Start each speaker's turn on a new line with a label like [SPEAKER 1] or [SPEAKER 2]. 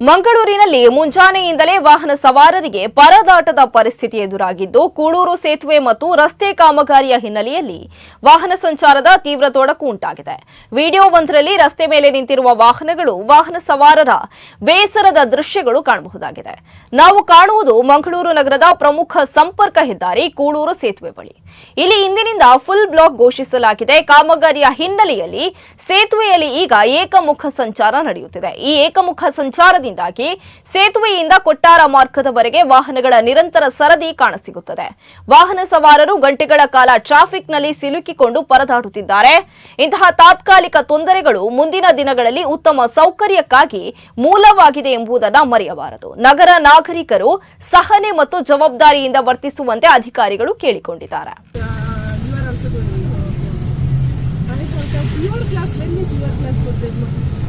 [SPEAKER 1] ಮಂಗಳೂರಿನಲ್ಲಿ ಮುಂಜಾನೆಯಿಂದಲೇ ವಾಹನ ಸವಾರರಿಗೆ ಪರದಾಟದ ಪರಿಸ್ಥಿತಿ ಎದುರಾಗಿದ್ದು ಕೂಳೂರು ಸೇತುವೆ ಮತ್ತು ರಸ್ತೆ ಕಾಮಗಾರಿಯ ಹಿನ್ನೆಲೆಯಲ್ಲಿ ವಾಹನ ಸಂಚಾರದ ತೀವ್ರ ತೊಡಕು ಉಂಟಾಗಿದೆ. ವಿಡಿಯೋ ಒಂದರಲ್ಲಿ ರಸ್ತೆ ಮೇಲೆ ನಿಂತಿರುವ ವಾಹನಗಳು, ವಾಹನ ಸವಾರರ ಬೇಸರದ ದೃಶ್ಯಗಳು ಕಾಣಬಹುದಾಗಿದೆ. ನಾವು ಕಾಣುವುದು ಮಂಗಳೂರು ನಗರದ ಪ್ರಮುಖ ಸಂಪರ್ಕ ಹೆದ್ದಾರಿ ಕೂಳೂರು ಸೇತುವೆ ಬಳಿ. ಇಲ್ಲಿ ಇಂದಿನಿಂದ ಫುಲ್ ಬ್ಲಾಕ್ ಘೋಷಿಸಲಾಗಿದೆ. ಕಾಮಗಾರಿಯ ಹಿನ್ನೆಲೆಯಲ್ಲಿ ಸೇತುವೆಯಲ್ಲಿ ಈಗ ಏಕಮುಖ ಸಂಚಾರ ನಡೆಯುತ್ತಿದೆ. ಈ ಏಕಮುಖ ಸಂಚಾರದಿಂದಾಗಿ ಸೇತುವೆಯಿಂದ ಕೊಟ್ಟಾರ ಮಾರ್ಗದವರೆಗೆ ವಾಹನಗಳ ನಿರಂತರ ಸರದಿ ಕಾಣಸಿಗುತ್ತದೆ ವಾಹನ ಸವಾರರು ಗಂಟೆಗಳ ಕಾಲ ಟ್ರಾಫಿಕ್ನಲ್ಲಿ ಸಿಲುಕಿಕೊಂಡು ಪರದಾಡುತ್ತಿದ್ದಾರೆ ಇಂತಹ ತಾತ್ಕಾಲಿಕ ತೊಂದರೆಗಳು ಮುಂದಿನ ದಿನಗಳಲ್ಲಿ ಉತ್ತಮ ಸೌಕರ್ಯಕ್ಕಾಗಿ ಮೂಲವಾಗಿದೆ ಎಂಬುದನ್ನು ಮರೆಯಬಾರದು ನಗರ ನಾಗರಿಕರು ಸಹನೆ ಮತ್ತು ಜವಾಬ್ದಾರಿಯಿಂದ ವರ್ತಿಸುವಂತೆ ಅಧಿಕಾರಿಗಳು ಕೇಳಿಕೊಂಡಿದ್ದಾರೆ
[SPEAKER 2] don't.